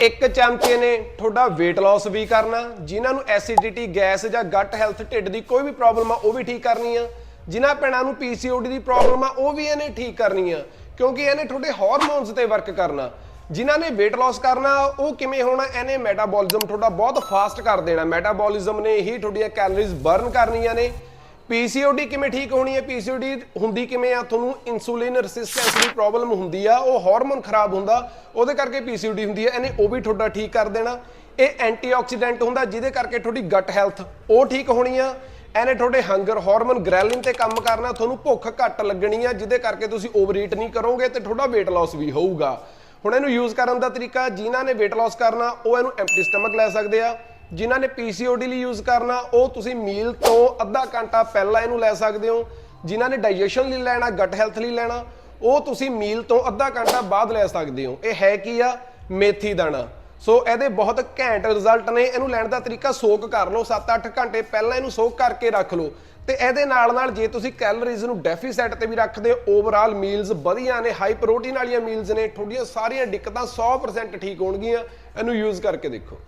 ਇੱਕ ਚਮਚੇ ਨੇ ਤੁਹਾਡਾ weight loss ਵੀ ਕਰਨਾ, ਜਿਨ੍ਹਾਂ ਨੂੰ ਐਸਿਡਿਟੀ ਗੈਸ ਜਾਂ ਗੱਟ ਹੈਲਥ ਢਿੱਡ ਦੀ ਕੋਈ ਵੀ ਪ੍ਰੋਬਲਮ ਆ, ਉਹ ਵੀ ਠੀਕ ਕਰਨੀ ਆ। ਜਿਨ੍ਹਾਂ ਭੈਣਾਂ ਨੂੰ ਪੀਸੀਓਡੀ ਦੀ ਪ੍ਰੋਬਲਮ ਆ, ਉਹ ਵੀ ਇਹਨੇ ਠੀਕ ਕਰਨੀ ਆ, ਕਿਉਂਕਿ ਇਹਨੇ ਤੁਹਾਡੇ ਹਾਰਮੋਨਸ ਤੇ ਵਰਕ ਕਰਨਾ। ਜਿਨ੍ਹਾਂ ਨੇ weight loss ਕਰਨਾ, ਉਹ ਕਿਵੇਂ ਹੋਣਾ, ਇਹਨੇ ਮੈਟਾਬੋਲਿਜ਼ਮ ਤੁਹਾਡਾ ਬਹੁਤ ਫਾਸਟ ਕਰ ਦੇਣਾ। ਮੈਟਾਬੋਲਿਜ਼ਮ ਨੇ ਹੀ ਤੁਹਾਡੀਆਂ ਕੈਲਰੀਜ਼ ਬਰਨ ਕਰਨੀਆਂ ਨੇ। ਪੀਸੀਓਡੀ ਕਿਵੇਂ ਠੀਕ ਹੋਣੀ ਹੈ? ਪੀਸੀਓਡੀ ਹੁੰਦੀ ਕਿਵੇਂ ਆ? ਤੁਹਾਨੂੰ ਇਨਸੂਲਿਨ ਰੈਸਿਸਟੈਂਸ ਦੀ ਪ੍ਰੋਬਲਮ ਹੁੰਦੀ ਆ, ਉਹ ਹਾਰਮੋਨ ਖਰਾਬ ਹੁੰਦਾ, ਉਹਦੇ ਕਰਕੇ ਪੀਸੀਓਡੀ ਹੁੰਦੀ ਹੈ ਇਹਨੇ ਉਹ ਵੀ ਤੁਹਾਡਾ ਠੀਕ ਕਰ ਦੇਣਾ। ਇਹ ਐਂਟੀਆਕਸੀਡੈਂਟ ਹੁੰਦਾ, ਜਿਹਦੇ ਕਰਕੇ ਤੁਹਾਡੀ ਗਟ ਹੈਲਥ ਉਹ ਠੀਕ ਹੋਣੀ ਆ। ਇਹਨੇ ਤੁਹਾਡੇ ਹੰਗਰ ਹਾਰਮੋਨ ਗ੍ਰੈਲਿਨ ਤੇ ਕੰਮ ਕਰਨਾ, ਤੁਹਾਨੂੰ ਭੁੱਖ ਘੱਟ ਲੱਗਣੀ ਆ, ਜਿਹਦੇ ਕਰਕੇ ਤੁਸੀਂ ਓਵਰਈਟ ਨਹੀਂ ਕਰੋਗੇ ਤੇ ਤੁਹਾਡਾ weight loss ਵੀ ਹੋਊਗਾ। ਹੁਣ ਇਹਨੂੰ ਯੂਜ਼ ਕਰਨ ਦਾ ਤਰੀਕਾ, ਜਿਨ੍ਹਾਂ ਨੇ weight loss ਕਰਨਾ, ਉਹ ਇਹਨੂੰ ਐਮਪਟੀ ਸਟਮਕ ਲੈ ਸਕਦੇ ਆ। ਜਿਨ੍ਹਾਂ ਨੇ ਪੀਸੀਓਡੀ ਲਈ ਯੂਜ਼ ਕਰਨਾ, ਉਹ ਤੁਸੀਂ ਮੀਲ ਤੋਂ ਅੱਧਾ ਘੰਟਾ ਪਹਿਲਾਂ ਇਹਨੂੰ ਲੈ ਸਕਦੇ ਹੋ। ਜਿਨ੍ਹਾਂ ਨੇ ਡਾਈਜੈਸ਼ਨ ਲਈ ਲੈਣਾ ਗਟ ਹੈਲਥ ਲਈ ਲੈਣਾ, ਉਹ ਤੁਸੀਂ ਮੀਲ ਤੋਂ ਅੱਧਾ ਘੰਟਾ ਬਾਅਦ ਲੈ ਸਕਦੇ ਹੋ। ਇਹ ਹੈ ਕੀ ਆ? ਮੇਥੀ ਦਾਣਾ। ਸੋ ਇਹਦੇ ਬਹੁਤ ਘੈਂਟ ਰਿਜ਼ਲਟ ਨੇ। ਇਹਨੂੰ ਲੈਣ ਦਾ ਤਰੀਕਾ ਸੋਕ ਕਰ ਲਓ। 7-8 ਘੰਟੇ ਪਹਿਲਾਂ ਇਹਨੂੰ ਸੋਕ ਕਰਕੇ ਰੱਖ ਲਓ। ਤੇ ਇਹਦੇ ਨਾਲ ਨਾਲ ਜੇ ਤੁਸੀਂ ਕੈਲਰੀਜ਼ ਨੂੰ ਡੈਫੀਸਿਟ ਤੇ ਵੀ ਰੱਖਦੇ ਹੋ ਓਵਰਆਲ ਮੀਲਸ ਵਧੀਆ ਨੇ ਹਾਈ ਪ੍ਰੋਟੀਨ ਵਾਲੀਆਂ ਮੀਲਸ ਨੇ, ਤੁਹਾਡੀਆਂ ਸਾਰੀਆਂ ਦਿੱਕਤਾਂ 100% ਠੀਕ ਹੋਣਗੀਆਂ। ਇਹਨੂੰ ਯੂਜ਼ ਕਰਕੇ ਦੇਖੋ।